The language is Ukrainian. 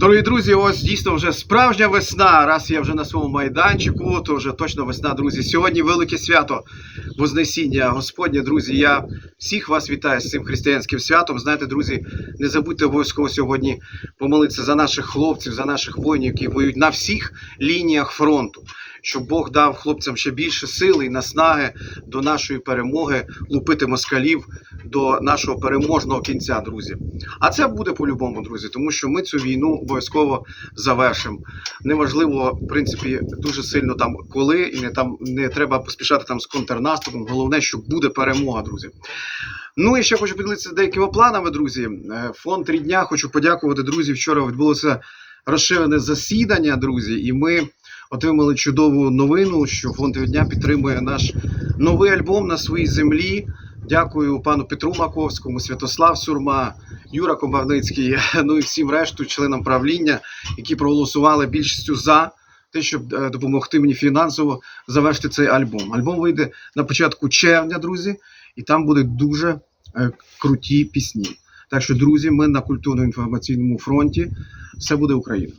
Дорогі друзі, ось дійсно вже справжня весна. Раз я вже на своєму майданчику, то вже точно весна, друзі. Сьогодні велике свято Вознесіння Господнє, друзі. Я всіх вас вітаю з цим християнським святом. Знаєте, друзі, не забудьте обов'язково сьогодні помолитися за наших хлопців, за наших воїнів, які воюють на всіх лініях фронту. Щоб Бог дав хлопцям ще більше сили і наснаги до нашої перемоги, лупити москалів до нашого переможного кінця, друзі. А це буде по-любому, друзі, тому що ми цю війну обов'язково завершимо. Неважливо, в принципі, дуже сильно там коли, і не там не треба поспішати там з контрнаступом. Головне, що буде перемога, друзі. Ну і ще хочу поділитися деякими планами, друзі. Е, Фонд три дня хочу подякувати, друзі. Вчора відбулося розширене засідання, друзі, і ми отримали чудову новину, що фонд дня підтримує наш новий альбом на своїй землі. Дякую пану Петру Маковському, Святослав Сурма, Юра Комарницький, ну і всім решту членам правління, які проголосували більшістю за те, щоб е, допомогти мені фінансово завершити цей альбом. Альбом вийде на початку червня, друзі, і там будуть дуже е, круті пісні. Так що, друзі, ми на культурно-інформаційному фронті. Все буде Україна.